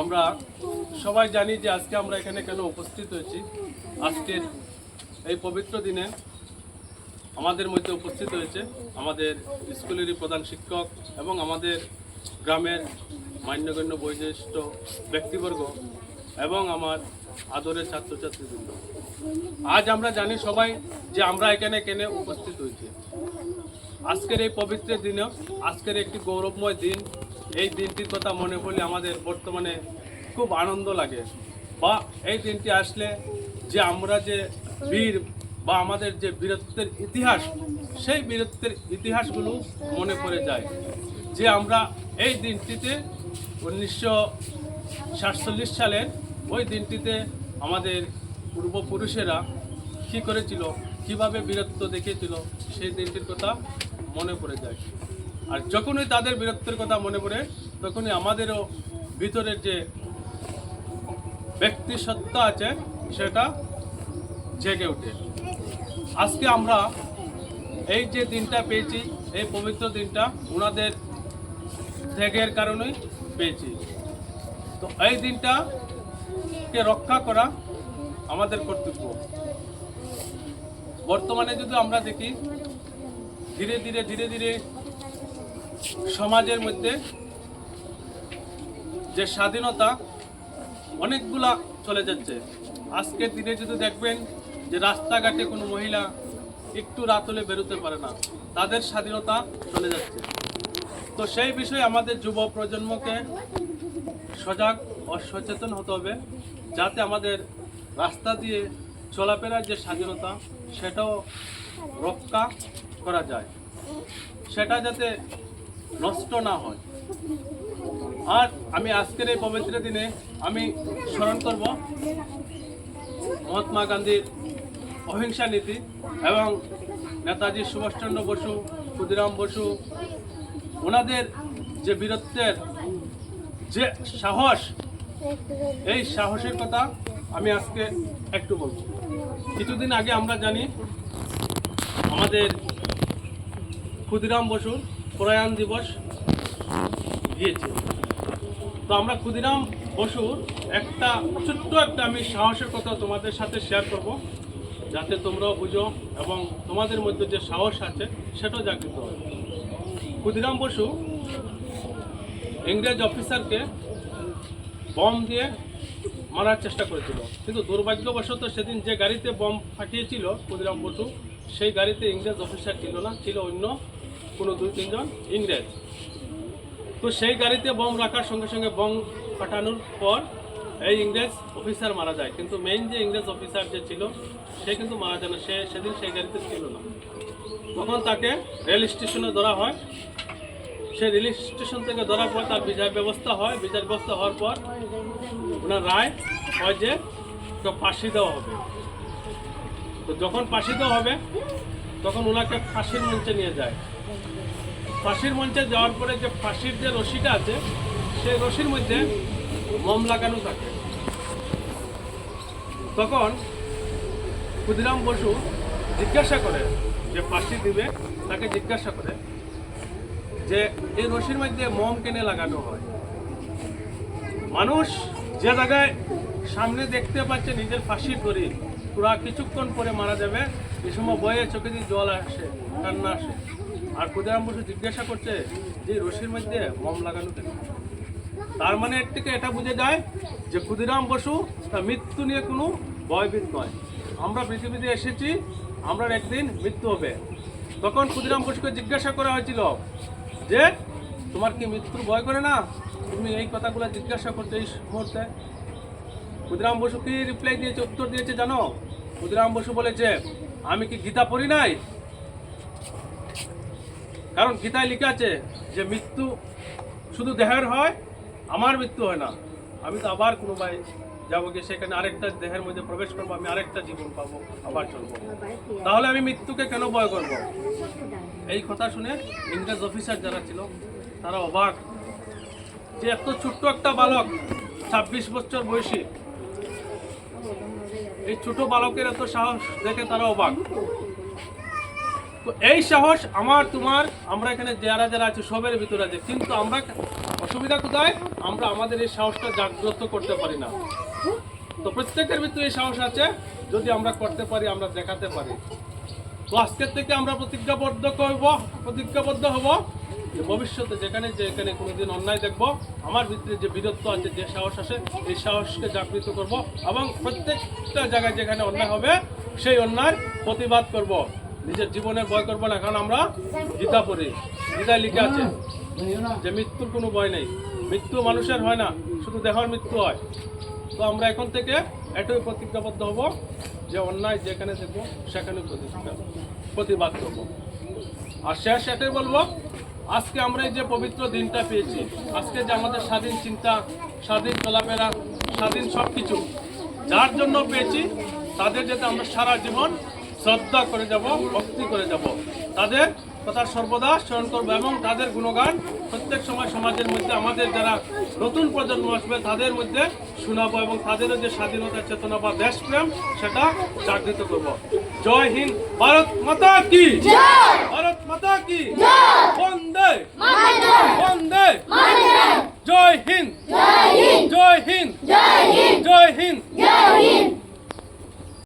আমরা সবাই জানি যে আজকে আমরা এখানে কেন উপস্থিত হয়েছি। আজকের এই পবিত্র দিনে আমাদের মধ্যে উপস্থিত হয়েছে আমাদের স্কুলেরই প্রধান শিক্ষক এবং আমাদের গ্রামের মান্যগণ্য বয়োজ্যেষ্ঠ ব্যক্তিবর্গ এবং আমার আদরের ছাত্রছাত্রীবৃন্দ। আজ আমরা জানি সবাই যে আমরা এখানে কেন উপস্থিত হয়েছি। আজকের এই পবিত্র দিনে আজকের একটি গৌরবময় দিন এই দিনটির কথা মনে পড়লে আমাদের বর্তমানে খুব আনন্দ লাগে। বা এই দিনটি আসলে যে আমরা যে বীর বা আমাদের যে বীরত্বের ইতিহাস, সেই বীরত্বের ইতিহাসগুলো মনে পড়ে যায়। যে আমরা এই দিনটিতে উনিশশো সাতচল্লিশ সালের ওই দিনটিতে আমাদের পূর্বপুরুষেরা কী করেছিল, কীভাবে বীরত্ব দেখিয়েছিল, সেই দিনটির কথা মনে পড়ে যায়। আর যখনই তাদের বীরত্বের কথা মনে পড়ে, তখনই আমাদেরও ভিতরের যে ব্যক্তি সত্তা আছে, সেটা জেগে ওঠে। আজকে আমরা এই যে দিনটা পেয়েছি, এই পবিত্র দিনটা ওনাদের ত্যাগের কারণেই পেয়েছি। তো এই দিনটাকে রক্ষা করা আমাদের কর্তব্য। বর্তমানে যদি আমরা দেখি, ধীরে ধীরে ধীরে ধীরে সমাজের মধ্যে যে স্বাধীনতা, অনেকগুলা চলে যাচ্ছে। আজকের দিনে যদি দেখবেন যে রাস্তাঘাটে কোনো মহিলা একটু রাত হলে বেরোতে পারে না, তাদের স্বাধীনতা চলে যাচ্ছে। তো সেই বিষয়ে আমাদের যুব প্রজন্মকে সজাগ ও সচেতন হতে হবে, যাতে আমাদের রাস্তা দিয়ে চলাফেরার যে স্বাধীনতা, সেটাও রক্ষা করা যায়। সেটা যাতে নষ্ট না হয়। আর আমি আজকের এই পবিত্র দিনে আমি স্মরণ করব মহাত্মা গান্ধীর অহিংসা নীতি এবং নেতাজি সুভাষচন্দ্র বসু, ক্ষুদিরাম বসু, ওনাদের যে বীরত্বের যে সাহস, এই সাহসের কথা আমি আজকে একটু বলব। কিছুদিন আগে আমরা জানি আমাদের ক্ষুদিরাম বসুর প্রয়াণ দিবস গিয়েছে তো আমরা ক্ষুদিরাম বসুর একটা ছোট্ট একটা আমি সাহসের কথা তোমাদের সাথে শেয়ার করব, যাতে তোমরাও বুঝো এবং তোমাদের মধ্যে যে সাহস আছে সেটাও জাগৃত হয়। ক্ষুদিরাম বসু ইংরেজ অফিসারকে বম দিয়ে মারার চেষ্টা করেছিল, কিন্তু দুর্ভাগ্যবশত সেদিন যে গাড়িতে বম ফাটিয়েছিল ক্ষুদিরাম বসু, সেই গাড়িতে ইংরেজ অফিসার ছিল না, ছিল অন্য কোনো দুই তিনজন ইংরেজ। তো সেই গাড়িতে বম রাখার সঙ্গে সঙ্গে বম ফাটানোর পর এই ইংরেজ অফিসার মারা যায়। কিন্তু মেইন যে ইংরেজ অফিসার যে ছিল, সে কিন্তু মারা যায় না। সে সেদিন সেই গাড়িতে ছিল না। তখন তাকে রেল স্টেশনে ধরা হয়। সে রেল স্টেশন থেকে ধরার পর তার বিচার ব্যবস্থা হয়। বিচার ব্যবস্থা হওয়ার পর ওনার রায় হয় যে ফাঁসি দেওয়া হবে। তো যখন ফাঁসি দেওয়া হবে, তখন ওনাকে ফাঁসির মঞ্চে নিয়ে যায়। ফাঁসির মঞ্চে যাওয়ার পরে যে ফাঁসির যে রশিটা আছে, সেই রশির মধ্যে মম লাগানো থাকে। তখন ক্ষুদিরাম বসু জিজ্ঞাসা করে যে ফাঁসি দিবে? তাকে জিজ্ঞাসা করে যে এই রশির মধ্যে মম কেনে লাগানো হয়? মানুষ যে জায়গায় সামনে দেখতে পাচ্ছে নিজের ফাঁসির দড়ি, পুরা কিছুক্ষণ পরে মারা যাবে। এই সময় বয়ে চোখে দিয়ে জল আসে, কান্না আসে। আর ক্ষুদিরাম বসু জিজ্ঞাসা করছে যে রশির মধ্যে মম লাগানো কেন? তার মানে এর থেকে এটা বুঝে যায় যে ক্ষুদিরাম বসু তার মৃত্যু নিয়ে কোনো ভয়ভীত নয়। আমরা পৃথিবীতে এসেছি, আমরা একদিন মৃত্যু হবে। তখন ক্ষুদিরাম বসুকে জিজ্ঞাসা করা হয়েছিল যে, তোমার কি মৃত্যুর ভয় করে না? তুমি এই কথাগুলো জিজ্ঞাসা করছ এই মুহূর্তে? ক্ষুদিরাম বসু কি রিপ্লাই দিয়েছে, উত্তর দিয়েছে জানো? ক্ষুদিরাম বসু বলেছে, আমি কি গীতা পড়ি নাই? কারণ গীতায় লেখা আছে যে মৃত্যু শুধু দেহের হয়, আমার মৃত্যু হয় না। আমি তো আবার কোনো ভাই যাব গিয়ে সেখানে আরেকটা দেহের মধ্যে প্রবেশ করব, আমি আরেকটা জীবন পাবো, আবার চলবো। তাহলে আমি মৃত্যুকে কেন ভয় করব? এই কথা শুনে ইংরেজ অফিসার যারা ছিল, তারা অবাক যে এত ছোট্ট একটা বালক, ছাব্বিশ বছর বয়সী, এই ছোট বালকের এত সাহস দেখে তারা অবাক। তো এই সাহস আমার, তোমার, আমরা এখানে যারা যারা আছে সবের ভিতরে আছে। কিন্তু আমরা অসুবিধা কোথায়? আমরা আমাদের এই সাহসটা জাগ্রত করতে পারি না। তো প্রত্যেকের ভিতরে এই সাহস আছে, যদি আমরা করতে পারি, আমরা দেখাতে পারি। তো আজকের থেকে আমরা প্রতিজ্ঞাবদ্ধ করব, প্রতিজ্ঞাবদ্ধ হব যে ভবিষ্যতে যেখানে যে এখানে কোনোদিন অন্যায় দেখব, আমার ভিতরে যে বীরত্ব আছে, যে সাহস আছে, এই সাহসকে জাগৃত করব এবং প্রত্যেকটা জায়গায় যেখানে অন্যায় হবে, সেই অন্যায় প্রতিবাদ করব। নিজের জীবনে ভয় করব না, কারণ আমরা গীতা পড়ি। গীতায় লিখে আছে যে মৃত্যুর কোনো ভয় নেই। মৃত্যু মানুষের হয় না, শুধু দেহর মৃত্যু হয়। তো আমরা এখন থেকে এটাই প্রতিজ্ঞাবদ্ধ হব যে অন্যায় যেখানে দেখব সেখানে প্রতিবাদ করব। আর শেষ এটাই বলব, আজকে আমরা এই যে পবিত্র দিনটা পেয়েছি, আজকে যে আমাদের স্বাধীন চিন্তা, স্বাধীন চলাফেরা, স্বাধীন সব কিছু যার জন্য পেয়েছি, তাদের যাতে আমরা সারা জীবন শ্রদ্ধা করে যাব, ভক্তি করে যাব। তাদের কথা সর্বদা স্মরণ করব এবং তাদের গুণগান প্রত্যেক সময় সমাজের মধ্যে, আমাদের যারা নতুন প্রজন্ম আসবে, তাদের মধ্যে শোনাবো এবং তাদেরও যে স্বাধীনতার চেতনা বা দেশপ্রেম, সেটা জাগৃত করব। জয় হিন্দ, ভারত মাতা কি?